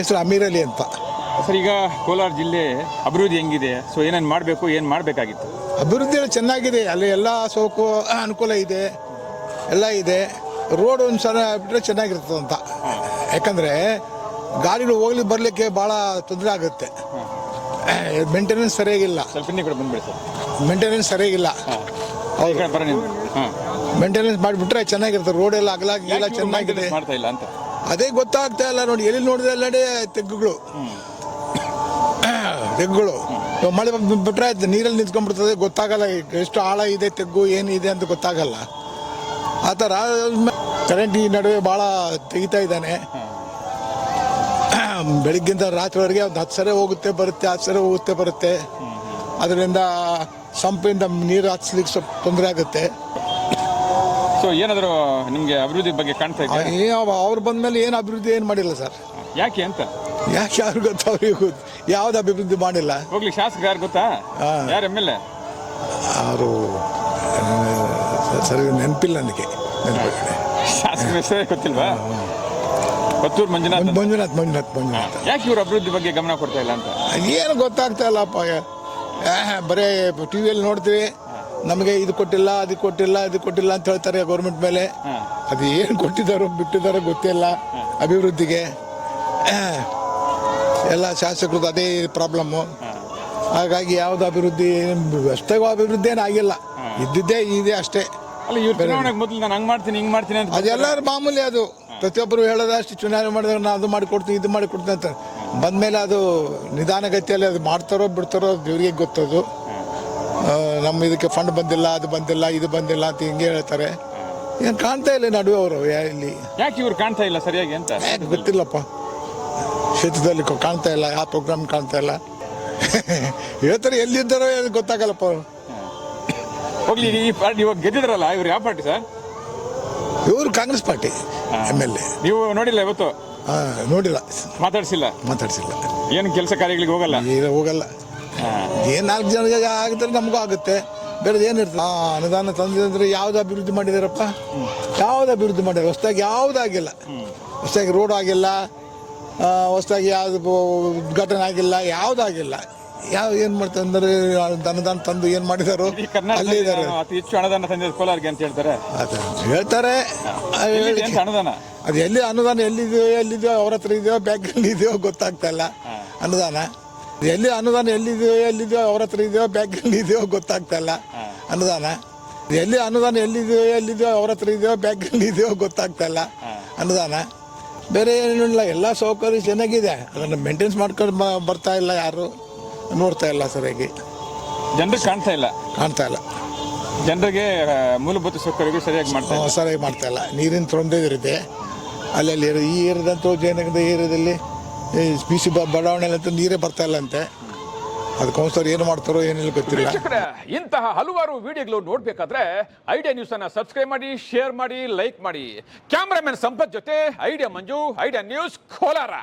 ಹೆಸರು ಅಮೀರ್ ಅಲಿ ಅಂತ. ಸರ್ ಈಗ ಕೋಲಾರ ಜಿಲ್ಲೆ ಅಭಿವೃದ್ಧಿ ಹೆಂಗಿದೆ? ಸೊ ಏನೇನು ಮಾಡಬೇಕು ಏನು ಮಾಡಬೇಕಾಗಿತ್ತು? ಅಭಿವೃದ್ಧಿ ಎಲ್ಲ ಚೆನ್ನಾಗಿದೆ. ಅಲ್ಲಿ ಎಲ್ಲ ಸೋಕು ಅನುಕೂಲ ಇದೆ. ಎಲ್ಲ ಇದೆ. ರೋಡ್ ಒಂದು ಸಲ ಬಿಟ್ಟರೆ ಚೆನ್ನಾಗಿರ್ತದೆ ಅಂತ. ಯಾಕಂದರೆ ಗಾಡಿಗಳು ಹೋಗ್ಲಿ ಬರಲಿಕ್ಕೆ ಭಾಳ ತೊಂದರೆ ಆಗುತ್ತೆ. ಮೇಂಟೆನೆನ್ಸ್ ಸರಿಯಾಗಿಲ್ಲ. ಸ್ವಲ್ಪ ಇನ್ನೂ ಕೂಡ ಬಂದ್ಬಿಡಿ ಸರ್. ಮೇಂಟೆನೆನ್ಸ್ ಸರಿಯಾಗಿಲ್ಲ. ಈ ಕಡೆ ಬರ ನೀವು ಹಾಂ. ಮೇಂಟೆನೆನ್ಸ್ ಮಾಡಿಬಿಟ್ರೆ ಚೆನ್ನಾಗಿರುತ್ತೆ. ರೋಡ್ ಎಲ್ಲ ಅಗಲಾಗಿ ಎಲ್ಲ ಚೆನ್ನಾಗಿದೆ. ಮಾಡ್ತಾ ಇಲ್ಲ ಅಂತ? ಅದೇ ಗೊತ್ತಾಗ್ತಾ ಇಲ್ಲ ನೋಡಿ ಎಲ್ಲಿ ನೋಡಿದ್ರೆ ಎಲ್ಲೆಡೆ ತೆಗ್ಗುಗಳು. ತೆಗ್ಗುಗಳು. ಮಳೆ ಬಿಟ್ಟರೆ ನೀರಲ್ಲಿ ನಿಂತ್ಕೊಂಡ್ಬಿಡ್ತದೆ, ಗೊತ್ತಾಗಲ್ಲ ಎಷ್ಟು ಆಳ ಇದೆ, ತೆಗ್ಗು ಏನಿದೆ ಅಂತ ಗೊತ್ತಾಗಲ್ಲ. ಆ ಥರ ಕರೆಂಟ್ ಈ ನಡುವೆ ಭಾಳ ತೆಗಿತಾ ಇದ್ದಾನೆ. ಬೆಳಿಗ್ಗಿಂದ ರಾತ್ರಿವರೆಗೆ ಒಂದು ಹತ್ತು ಸರಿ ಹೋಗುತ್ತೆ, ಬರುತ್ತೆ, ಹತ್ತು ಸರಿ ಹೋಗುತ್ತೆ, ಬರುತ್ತೆ. ಅದರಿಂದ ಸಂಪಿಂದ ನೀರು ಹಚ್ಲಿಕ್ಕೆ ಸ್ವಲ್ಪ ತೊಂದರೆ ಆಗುತ್ತೆ. ಸೊ ಏನಾದರೂ ನಿಮಗೆ ಅಭಿವೃದ್ಧಿ ಬಗ್ಗೆ ಕಾಣ್ತಾ ಇದೆ ಅವ್ರು ಬಂದಮೇಲೆ ಏನು ಅಭಿವೃದ್ಧಿ ಏನು ಮಾಡಿಲ್ಲ ಸರ್. ಯಾಕೆ ಅಂತ? ಯಾಕೆ ಯಾರು ಗೊತ್ತು ಅವ್ರಿಗೆ? ಗೊತ್ತು ಯಾವ್ದು ಅಭಿವೃದ್ಧಿ ಮಾಡಿಲ್ಲ. ಹೋಗ್ಲಿ ಶಾಸಕ ಯಾರು ಗೊತ್ತಾ? ಹಾ. ಯಾರು ಎಂ ಎಲ್ ಎ? ಅವರು ಸರಿ ನೆನಪಿಲ್ಲ ನನಗೆ. ನೆನಪಿಲ್ಲ. ಶಾಸಕ ಹೆಸರೇ ಗೊತ್ತಿಲ್ವಾ? ಪತ್ತೂರು ಮಂಜುನಾಥ್ ಅಂತ. ಮಂಜುನಾಥ್ ಮಂಜುನಾಥ್ ಮಂಜುನಾಥ್. ಯಾಕೆ ಇವ್ರು ಅಭಿವೃದ್ಧಿ ಬಗ್ಗೆ ಗಮನ ಕೊಡ್ತಾ ಇಲ್ಲ ಅಂತ? ಏನು ಗೊತ್ತಾಗ್ತಾ ಇಲ್ಲಪ್ಪ. ಏ, ಬರೀ ಟಿ ವಿಯಲ್ಲಿ ನೋಡ್ತೀವಿ. ನಮಗೆ ಇದು ಕೊಟ್ಟಿಲ್ಲ ಅದು ಕೊಟ್ಟಿಲ್ಲ ಇದು ಕೊಟ್ಟಿಲ್ಲ ಅಂತ ಹೇಳ್ತಾರೆ ಗೌರ್ಮೆಂಟ್ ಮೇಲೆ. ಅದು ಏನು ಕೊಟ್ಟಿದ್ದಾರೋ ಬಿಟ್ಟಿದ್ದಾರೋ ಗೊತ್ತಿಲ್ಲ ಅಭಿವೃದ್ಧಿಗೆ. ಎಲ್ಲ ಶಾಸಕರದ್ದು ಅದೇ ಪ್ರಾಬ್ಲಮ್ಮು ಹಾಗಾಗಿ ಯಾವ್ದು ಅಭಿವೃದ್ಧಿ ಅಷ್ಟಾಗೂ ಅಭಿವೃದ್ಧಿ ಏನು ಆಗಿಲ್ಲ. ಇದ್ದಿದ್ದೇ ಇದೆ ಅಷ್ಟೇ. ಅಲ್ಲ ಇವ್ರು ಚುನಾವಣೆಗೆ ಮೊದಲು ನಾನು ಹಂಗೆ ಮಾಡ್ತೀನಿ ಹಿಂಗೆ ಮಾಡ್ತೀನಿ ಅಂತ ಅದೆಲ್ಲರೂ ಮಾಮೂಲಿ ಅದು. ಪ್ರತಿಯೊಬ್ಬರು ಹೇಳೋದಷ್ಟು ಚುನಾವಣೆ ಮಾಡಿದಾಗ ನಾನು ಅದು ಮಾಡಿಕೊಡ್ತೀನಿ ಇದು ಮಾಡಿಕೊಡ್ತೀನಿ ಅಂತ. ಬಂದಮೇಲೆ ಅದು ನಿಧಾನಗತಿಯಲ್ಲಿ ಅದು ಮಾಡ್ತಾರೋ ಬಿಡ್ತಾರೋ ಇವ್ರಿಗೆ ಗೊತ್ತದು. ನಮ್ಮ ಇದಕ್ಕೆ ಫಂಡ್ ಬಂದಿಲ್ಲ ಅದು ಬಂದಿಲ್ಲ ಇದು ಬಂದಿಲ್ಲ ಅಂತ ಹಿಂಗೆ ಹೇಳ್ತಾರೆ. ಏನು ಕಾಣ್ತಾ ಇಲ್ಲ ನಡುವೆ ಅವರು ಇಲ್ಲಿ. ಯಾಕೆ ಇವ್ರು ಕಾಣ್ತಾ ಇಲ್ಲ ಸರಿಯಾಗಿ ಅಂತ? ಯಾಕೆ ಗೊತ್ತಿಲ್ಲಪ್ಪ. ಕ್ಷೇತ್ರದಲ್ಲಿ ಕಾಣ್ತಾ ಇಲ್ಲ ಯಾವ ಪ್ರೋಗ್ರಾಮ್ ಕಾಣ್ತಾ ಇಲ್ಲ. ಹೇಳ್ತಾರೆ ಎಲ್ಲಿದ್ದಾರೋ ಏನು ಗೊತ್ತಾಗಲ್ಲಪ್ಪ ಅವ್ರು. ಹೋಗ್ಲಿ ಈ ಪಾರ್ಟಿ ಇವಾಗ ಗೆದ್ದಿದ್ರಲ್ಲ ಇವ್ರು ಯಾವ ಪಾರ್ಟಿ ಸರ್? ಇವರು Congress party M L A. ನೀವು ನೋಡಿಲ್ಲ ಇವತ್ತು? ನೋಡಿಲ್ಲ. ಮಾತಾಡಿಸಿಲ್ಲ? ಮಾತಾಡಿಸಿಲ್ಲ. ಏನು ಕೆಲಸ ಕಾರ್ಯಗಳಿಗೆ ಹೋಗಲ್ಲ? ಈಗ ಹೋಗಲ್ಲ. ಏನ್ ನಾಲ್ಕು ಜನರಿಗೆ ಆಗುತ್ತೆ ನಮಗೂ ಆಗುತ್ತೆ. ಬೇರೆ ಏನಿರ್ತದೆ ಆ ಅನುದಾನ ತಂದಿದ್ರೆ ಯಾವ್ದು ಅಭಿವೃದ್ಧಿ ಮಾಡಿದಾರಪ್ಪ? ಯಾವ್ದು ಅಭಿವೃದ್ಧಿ ಮಾಡಿದಾರೆ? ಹೊಸದಾಗಿ ಯಾವ್ದು ಆಗಿಲ್ಲ. ಹೊಸದಾಗಿ ರೋಡ್ ಆಗಿಲ್ಲ. ಹೊಸದಾಗಿ ಯಾವ್ದು ಉದ್ಘಾಟನೆ ಆಗಿಲ್ಲ. ಯಾವ್ದು ಆಗಿಲ್ಲ. ಯಾವ ಏನು ಮಾಡ್ತಾರೆ ಅಂದ್ರೆ ಅನುದಾನ ತಂದು ಏನು ಮಾಡಿದಾರೋ ಅಲ್ಲೇ ಇದ್ದಾರೆ ಅತಿ ಹೆಚ್ಚು ಅನುದಾನ ತಂದಿದ್ದು ಕೋಲಾರ್ಗೆ ಅಂತ ಹೇಳ್ತಾರೆ. ಅದು ಹೇಳ್ತಾರೆ. ಅನುದಾನ? ಅದು ಎಲ್ಲಿ ಅನುದಾನ ಎಲ್ಲಿದೆಯೋ ಎಲ್ಲಿದೆಯೋ ಅವ್ರ ಹತ್ರ ಇದೆಯೋ ಬ್ಯಾಂಕ್ ಇದೆಯೋ ಗೊತ್ತಾಗ್ತಾ ಇಲ್ಲ. ಅನುದಾನ. ಎಲ್ಲಿ ಅನುದಾನ ಎಲ್ಲಿದೆಯೋ ಎಲ್ಲಿದೆಯೋ ಅವ್ರ ಹತ್ರ ಇದೆಯೋ ಬ್ಯಾಂಕಲ್ಲಿ ಇದೆಯೋ ಗೊತ್ತಾಗ್ತಾ ಇಲ್ಲ. ಅನುದಾನ. ಎಲ್ಲಿ ಅನುದಾನ ಎಲ್ಲಿದೆಯೋ ಎಲ್ಲಿದೆಯೋ ಅವ್ರ ಹತ್ರ ಇದೆಯೋ ಬ್ಯಾಂಕಲ್ಲಿ ಇದೆಯೋ ಗೊತ್ತಾಗ್ತಾ ಇಲ್ಲ. ಅನುದಾನ. ಬೇರೆ ಏನಿಲ್ಲ ಎಲ್ಲ ಸೌಕರ್ಯ ಚೆನ್ನಾಗಿದೆ. ಅದನ್ನು ಮೇಂಟೆನ್ಸ್ ಮಾಡ್ಕೊಂಡು ಬರ್ತಾ ಇಲ್ಲ ಯಾರು. ನೋಡ್ತಾ ಇಲ್ಲ ಸರಿಯಾಗಿ. ಜನರಿಗೆ ಕಾಣ್ತಾ ಇಲ್ಲ. ಕಾಣ್ತಾ ಇಲ್ಲ. ಜನರಿಗೆ ಮೂಲಭೂತ ಸೌಕರ್ಯ ಸರಿಯಾಗಿ ಮಾಡ್ತಾ ಸರಿಯಾಗಿ ಮಾಡ್ತಾ ಇಲ್ಲ. ನೀರಿನ ತೊಂದರೆ ಇರುತ್ತೆ. ಅಲ್ಲಲ್ಲಿ ಈ ಏರಿದಂತೂ ಜಯನಗರದ ಏರಿಯಾದಲ್ಲಿ ಪಿ ಸಿ ಬಡಾವಣೆಯಲ್ಲಂತೂ ನೀರೇ ಬರ್ತಾ ಇಲ್ಲ ಅಂತೆ. ಅದಕ್ಕೋಸ್ಕರ ಏನು ಮಾಡ್ತಾರೋ ಏನಿಲ್ಲ ಗೊತ್ತಿಲ್ಲ. ಇಂತಹ ಹಲವಾರು ವಿಡಿಯೋಗಳು ನೋಡ್ಬೇಕಾದ್ರೆ ಐಡಿಯಾ ನ್ಯೂಸ್ ಅನ್ನ ಸಬ್ಸ್ಕ್ರೈಬ್ ಮಾಡಿ ಶೇರ್ ಮಾಡಿ ಲೈಕ್ ಮಾಡಿ. ಕ್ಯಾಮ್ರಾಮನ್ ಸಂಪತ್ ಜೊತೆ, Idea Manju, Idea news Kolar.